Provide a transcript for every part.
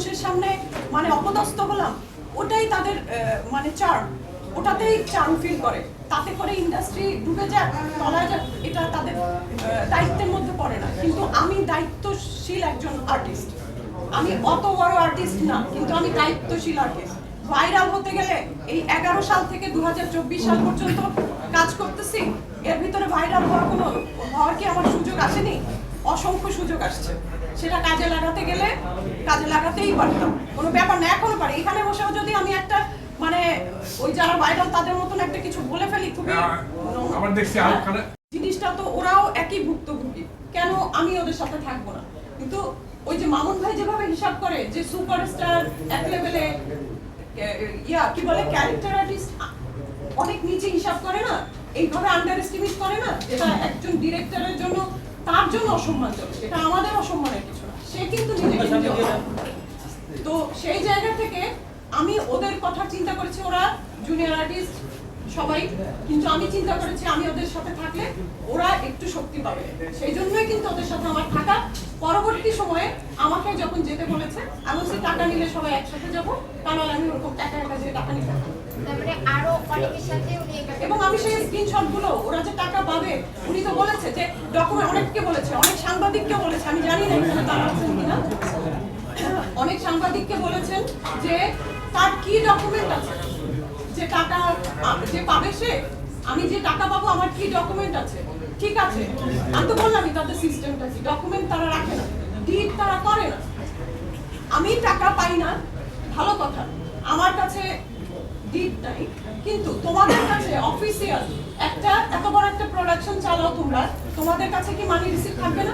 মানুষের সামনে মানে অপদস্থ হলাম, ওটাই তাদের মানে চার্ম ওটাতেই চার্ম ফিল করে। তাতে করে ইন্ডাস্ট্রি ডুবে যাক, তলায় যাক, এটা তাদের দায়িত্বের মধ্যে পড়ে না। কিন্তু আমি দায়িত্বশীল একজন আর্টিস্ট আমি অত বড় আর্টিস্ট না, কিন্তু আমি দায়িত্বশীল আর্টিস্ট ভাইরাল হতে গেলে এই এগারো সাল থেকে দু হাজার চব্বিশ সাল পর্যন্ত কাজ করতেছি। এর ভিতরে ভাইরাল হওয়ার কোনো, হওয়ার কি আমার সুযোগ আসেনি? অসংখ্য সুযোগ আসছে। সেটা কাজে লাগাতে গেলে কাজে লাগাতেই পারতাম। কোনো ব্যাপার না এখনও পারি। এখানে বসেও যদি আমি একটা মানে ওই যারা ভাইরাল তাদের মতন একটা কিছু বলে ফেলি খুবই দেখছি হ্যাঁ, জিনিসটা তো ওরাও একই ভুক্তভোগী। কেন আমি ওদের সাথে থাকব না? কিন্তু ওই যে মামুন ভাই যেভাবে হিসাব করে যে সুপারস্টার এক লেভেলে ইয়া কি বলে ক্যারেক্টার আর্টিস্ট অনেক নিচে হিসাব করে না এইভাবে আন্ডার এস্টিমেট করে না এটা একজন ডিরেক্টরের জন্য অসম্মানজনক এটা আমাদের অসম্মানের কিছু না। সে কিন্তু নিজেকে করে। তো সেই জায়গা থেকে আমি ওদের কথা চিন্তা করেছি ওরা জুনিয়র আর্টিস্ট সবাই কিন্তু আমি চিন্তা করেছি আমি ওদের সাথে থাকলে ওরা একটু শক্তি পাবে। সেই জন্যই কিন্তু ওদের সাথে আমার থাকা। পরবর্তী সময়ে আমাকে যখন যেতে বলেছে আমি বলছি টাকা নিলে সবাই একসাথে যাব। কারণ আমি ওরকম একা একা যে টাকা নিতে এটা এবং আমি সেই স্ক্রিনশটগুলো ওরা যে টাকা পাবে উনি তো বলেছে যে ডকুমেন্ট অনেককে বলেছে, অনেক সাংবাদিককে বলেছে, আমি জানি না তারা আছেন কিনা। অনেক সাংবাদিককে বলেছেন যে তার কি ডকুমেন্ট আছে? যে টাকা, যে পাবে সে? আমি যে টাকা পাবো, আমার কি ডকুমেন্ট আছে? ঠিক আছে, আমি তো বললামই তাদের সিস্টেমটা কি? ডকুমেন্ট তারা রাখে না ডিড তারা করে না। আমি টাকা পাই না, ভালো কথা। আমার কাছে ডিড নাই, কিন্তু তোমাদের কাছে অফিসিয়াল প্রোডাকশন চালাও তোমরা, তোমাদের কাছে কি মানি রিসিভ থাকবে না?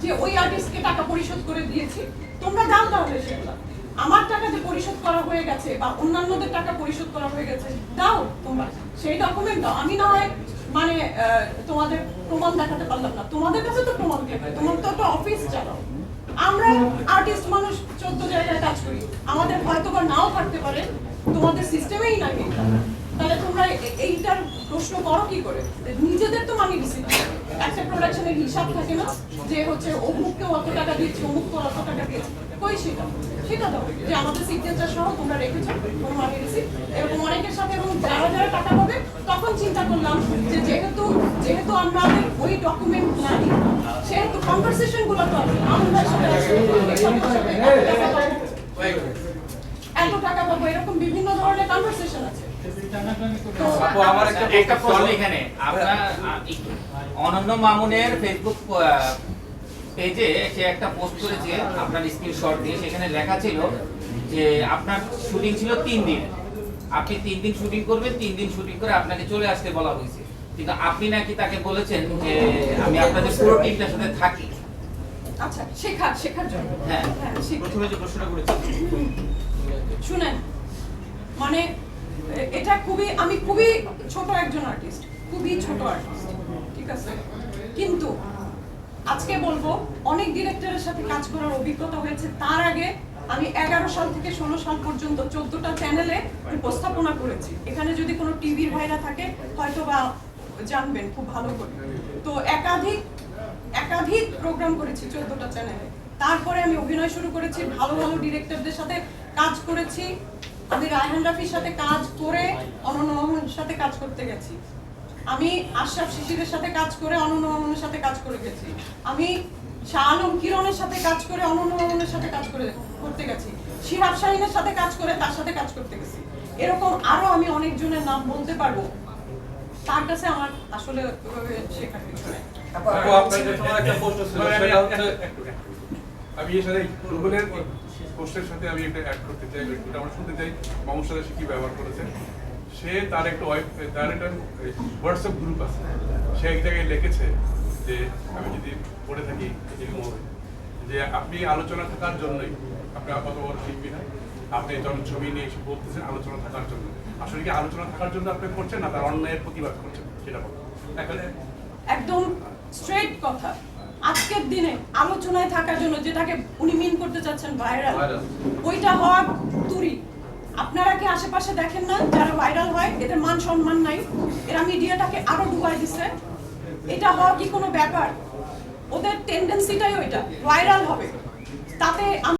যে ওই আর্টিস্টকে টাকা পরিশোধ করে দিয়েছি, তোমরা দাও তাহলে সেগুলো। আমার টাকা যে পরিশোধ করা হয়ে গেছে বা অন্যান্যদের টাকা পরিশোধ করা হয়ে গেছে, দাও তোমরা। সেই ডকুমেন্ট দাও। আমি না হয় মানে তোমাদের প্রমাণ দেখাতে পারলাম না। তোমাদের কাছে তো প্রমাণ থাকবে তোমার তো একটা অফিস চালাও। আমরা আর্টিস্ট মানুষ চোদ্দ জায়গায় কাজ করি। আমাদের হয়তো বা নাও থাকতে পারে। তোমাদের সিস্টেমেই নাই এটা। তাহলে তোমরা এ- এইটার প্রশ্ন করো কি করে? নিজেদের তো মানি রিসিভ একটা প্রোডাকশনের হিসাব থাকে না যে হচ্ছে অমুককে অত টাকা দিয়েছে, অমুককে অত টাকা দিয়েছে। কই সেটা? যে আমাদের সিগনেচার সহ তোমরা রেখেছো কোনো মানি এরকম অনেকের সাথে এবং যারা যারা টাকা পাবে, তখন চিন্তা করলাম যে যেহেতু যেহেতু আমাদের ওই ডকুমেন্ট নাই, সেহেতু কনভারসেশনগুলো তো আমাদের সাথে এত টাকা পাবো, এরকম বিভিন্ন ধরনের কনভারসেশন আছে তো আপু আমার একটা একটা প্রশ্ন। এখানে। আপনার অনন্য মামুনের ফেসবুক পেজে সে একটা পোস্ট করেছে আপনার স্ক্রিনশট দিয়ে। সেখানে লেখা ছিল যে আপনার শুটিং ছিল তিন দিন। আপনি তিন দিন শুটিং করবেন তিন দিন শুটিং করে আপনাকে চলে আসতে বলা হয়েছে। কিন্তু আপনি নাকি তাকে বলেছেন যে আমি আপনাদের পুরো টিমটার সাথে থাকি। আচ্ছা শেখার শেখার জন্য। হ্যাঁ। হ্যাঁ। প্রথমে যে প্রশ্নটা করেছি শুনেন মানে এটা খুবই, আমি খুবই ছোট একজন আর্টিস্ট খুবই ছোট আর্টিস্ট ঠিক আছে? কিন্তু আজকে বলব, অনেক ডিরেক্টরের সাথে কাজ করার অভিজ্ঞতা হয়েছে। তার আগে আমি এগারো সাল থেকে ষোলো সাল পর্যন্ত চোদ্দটা চ্যানেলে উপস্থাপনা করেছি। এখানে যদি কোনো টিভির ভাইরা থাকে হয়তো বা জানবেন খুব ভালো করে। তো একাধিক একাধিক প্রোগ্রাম করেছি চোদ্দটা চ্যানেলে তারপরে আমি অভিনয় শুরু করেছি, ভালো ভালো ডিরেক্টরদের সাথে কাজ করেছি। আমি রায়হান রাফির সাথে কাজ করে অনন্য মামুনের সাথে কাজ করতে গেছি। আমি আশরাফ শিশিরের সাথে কাজ করে অনন্য মামুনের সাথে কাজ করে গেছি। আমি শাহ আলম কিরণের সাথে কাজ করে অনন্য মামুনের সাথে কাজ করে করতে গেছি। শিহাব শাহিনের সাথে কাজ করে তার সাথে কাজ করতে গেছি। এরকম আরও আমি অনেকজনের নাম বলতে পারব। তার কাছে আমার আসলে ওইভাবে শেখার কিছু নেই। আমি এর সাথে গুগলের পোস্টের সাথে আমি একটা অ্যাড করতে চাই ওটা আমরা শুনতে চাই মামুর সাথে সে কি ব্যবহার করেছে। সে তার একটা ওয়েব তার একটা হোয়াটসঅ্যাপ গ্রুপ আছে। সে এক জায়গায় লিখেছে যে, আমি যদি পড়ে থাকি যে আপনি আলোচনা থাকার জন্যই, আপনি কত বড় শিল্পী না, আপনি যখন ছবি নিয়ে এসে বলতেছেন, আলোচনা থাকার জন্য। আসলে কি আলোচনা থাকার জন্য আপনি করছেন না তার অন্যায়ের প্রতিবাদ করছেন? সেটা বলুন। একদম স্ট্রেট কথা। দিনে আলোচনায় থাকার জন্য যেটাকে উনি মিন করতে চাচ্ছেন ভাইরাল ওইটা হওয়া তুরি আপনারা কি আশেপাশে দেখেন না যারা ভাইরাল হয় এদের মান সম্মান নাই এরা মিডিয়াটাকে আরও ডুবাই দিছে। এটা হওয়া কি কোনো ব্যাপার? ওদের টেন্ডেন্সিটাই ওইটা ভাইরাল হবে। তাতে